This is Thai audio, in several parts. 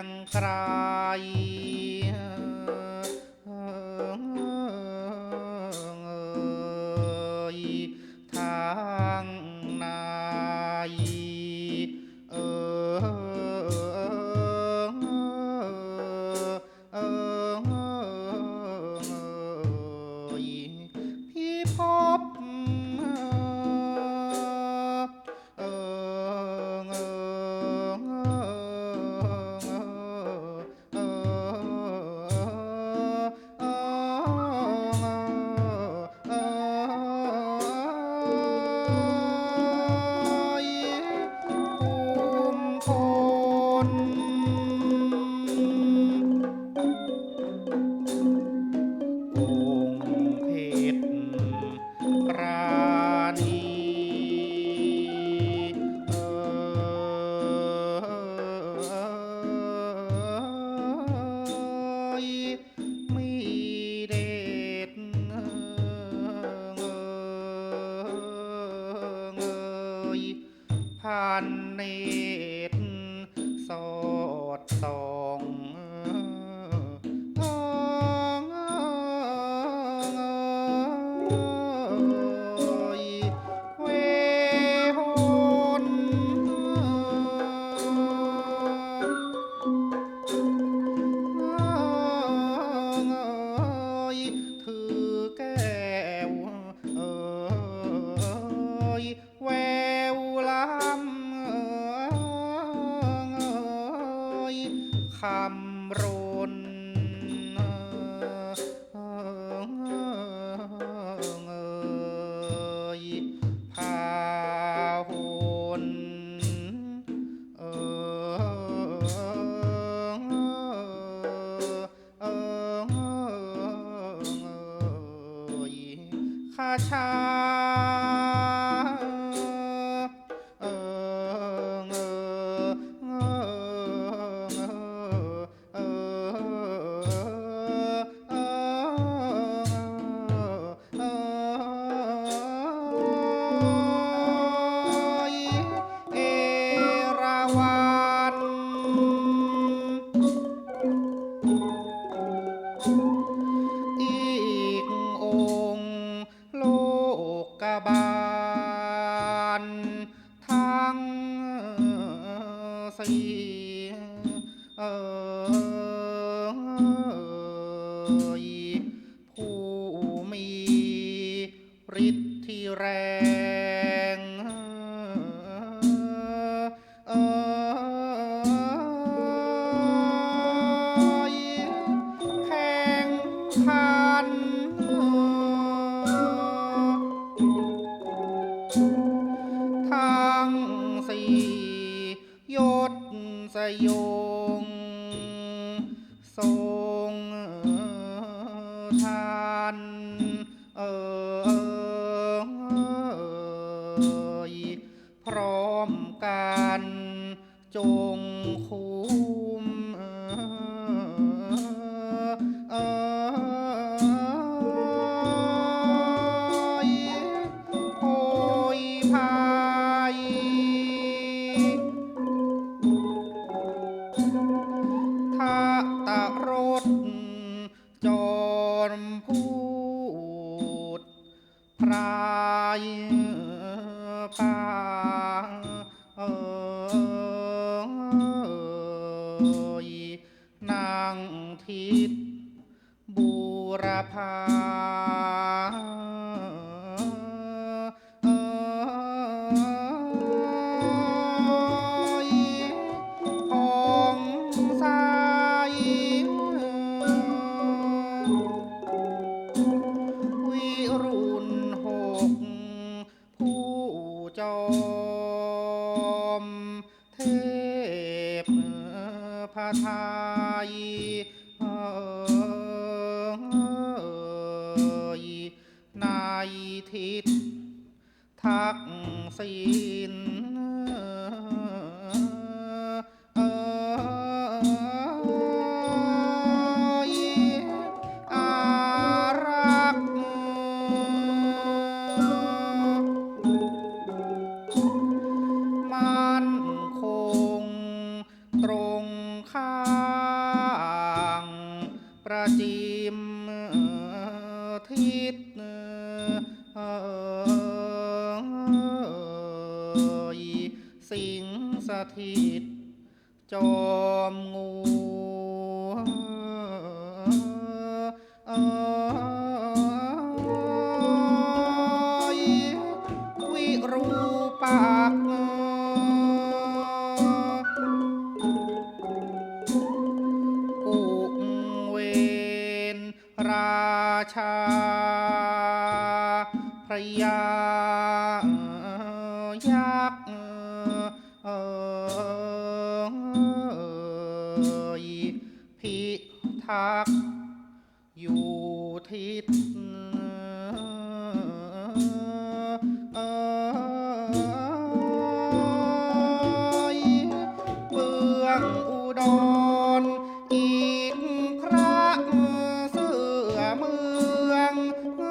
ខាងក្រោយ ฤทธิแรง งคุ้มอ่ยายทะตรถจรพูดพรายพา รพา อยวิรูปักกุเวนราชาพระยา ทิศเอยเบื้องอุดรอีกครั้งเสือเมืองเอ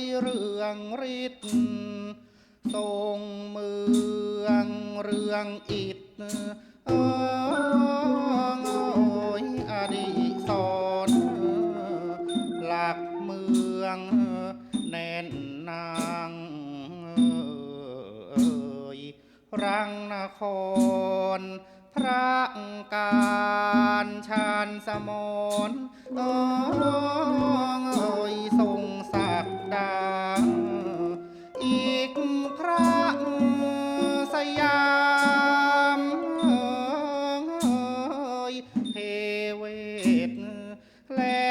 ยเรื่องฤทธิ์ทรงเมืองเรื่องอิดเอยอดีตสอน รังนคร พระการชาญสมนเอยทรงศักดา อีกครั้งสยามเอ่ยเทเวศและ